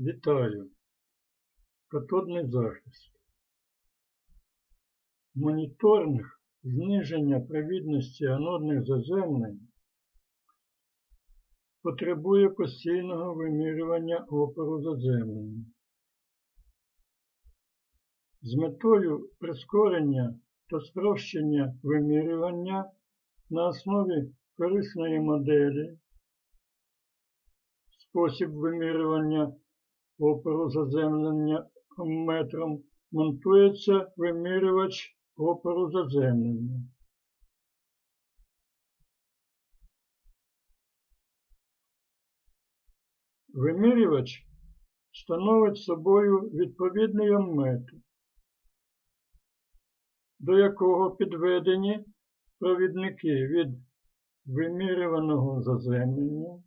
Вітаю! Катодний захист. Моніторинг зниження провідності анодних заземлень потребує постійного вимірювання опору заземлення. З метою прискорення та спрощення вимірювання на основі корисної моделі спосіб вимірювання опору заземлення метром монтується вимірювач опору заземлення. Вимірювач становить собою відповідний амметр, до якого підведені провідники від вимірюваного заземлення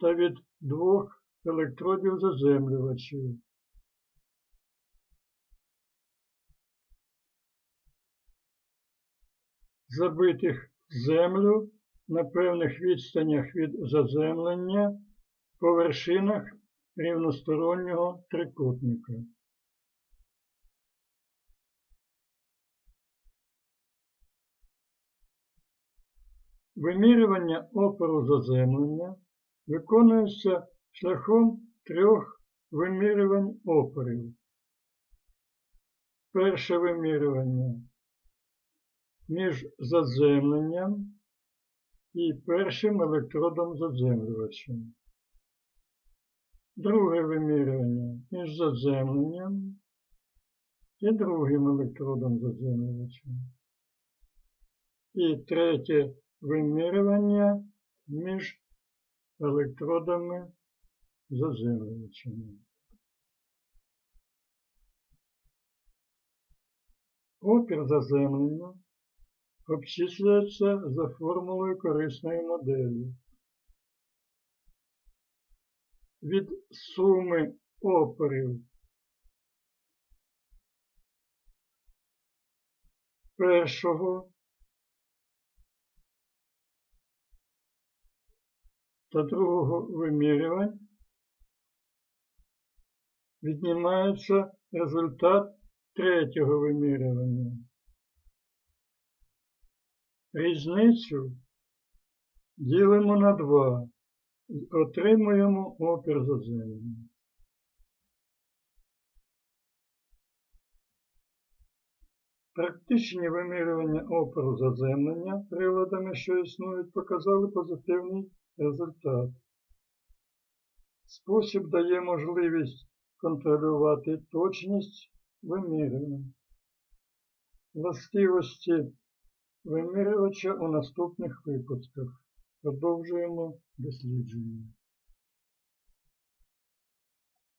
та від двох електродів заземлювачів. Забитих землю на певних відстанях від заземлення по вершинах рівностороннього трикутника. Вимірювання опору заземлення виконується шляхом трьох вимірювань опорів. Перше вимірювання між заземленням і першим електродом заземлювачем. Друге вимірювання між заземленням і другим електродом заземлювачем. І третє вимірювання електродами заземлювачами. Опір заземлення обчислюється за формулою корисної моделі. Від суми опорів першого та другого вимірювань віднімається результат третього вимірювання. Різницю ділимо на 2 і отримуємо опір заземлення. Практичні вимірювання опору заземлення приладами, що існують, показали позитивний результат. Спосіб дає можливість контролювати точність вимірювання. Властивості вимірювача у наступних випусках. Продовжуємо дослідження.